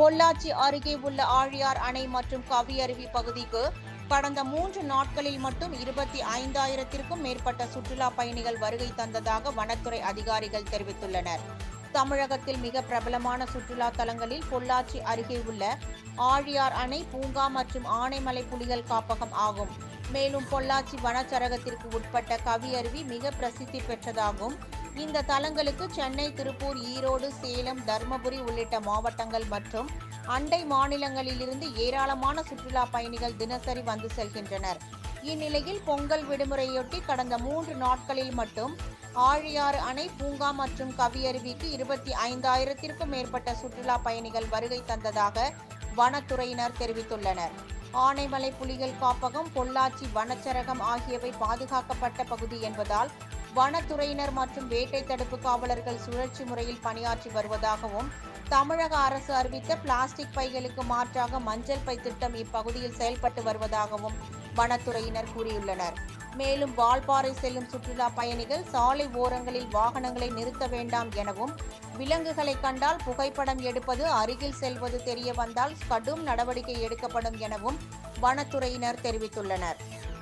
பொள்ளாச்சி அருகே உள்ள ஆழியார் அணை மற்றும் கவியருவி பகுதிக்கு கடந்த மூன்று நாட்களில் மட்டும் இருபத்தி ஐந்தாயிரத்திற்கும் மேற்பட்ட சுற்றுலா பயணிகள் வருகை தந்ததாக வனத்துறை அதிகாரிகள் தெரிவித்துள்ளனர். தமிழகத்தில் மிக பிரபலமான சுற்றுலா தலங்களில் பொள்ளாச்சி அருகே உள்ள ஆழியார் அணை பூங்கா மற்றும் ஆனைமலை புலிகள் காப்பகம் ஆகும். மேலும் பொள்ளாச்சி வனச்சரகத்திற்கு உட்பட்ட கவியருவி மிக பிரசித்தி பெற்றதாகும் இந்த தலங்களுக்கு சென்னை திருப்பூர் ஈரோடு சேலம் தருமபுரி உள்ளிட்ட மாவட்டங்கள் மற்றும் அண்டை மாநிலங்களிலிருந்து ஏராளமான சுற்றுலா பயணிகள் தினசரி வந்து செல்கின்றனர். இந்நிலையில் பொங்கல் விடுமுறையொட்டி கடந்த மூன்று நாட்களில் மட்டும் ஆழியாறு அணை பூங்கா மற்றும் கவியருவிக்கு இருபத்தி ஐந்தாயிரத்திற்கும் மேற்பட்ட சுற்றுலா பயணிகள் வருகை தந்ததாக வனத்துறையினர் தெரிவித்துள்ளனர். ஆனைமலை புலிகள் காப்பகம் பொள்ளாச்சி வனச்சரகம் ஆகியவை பாதுகாக்கப்பட்ட பகுதி என்பதால் வனத்துறையினர் மற்றும் வேட்டை தடுப்பு காவலர்கள் சுழற்சி முறையில் பணியாற்றி வருவதாகவும் தமிழக அரசு அறிவித்த பிளாஸ்டிக் பைகளுக்கு மாற்றாக மஞ்சள் பை திட்டம் இப்பகுதியில் செயல்பட்டு வருவதாகவும் வனத்துறையினர் கூறியுள்ளனர். மேலும் வால்பாறை செல்லும் சுற்றுலா பயணிகள் சாலை ஓரங்களில் வாகனங்களை நிறுத்த வேண்டாம் எனவும் விலங்குகளை கண்டால் புகைப்படம் எடுப்பது அருகில் செல்வது தெரிய வந்தால் கடும் நடவடிக்கை எடுக்கப்படும் எனவும் வனத்துறையினர் தெரிவித்துள்ளனர்.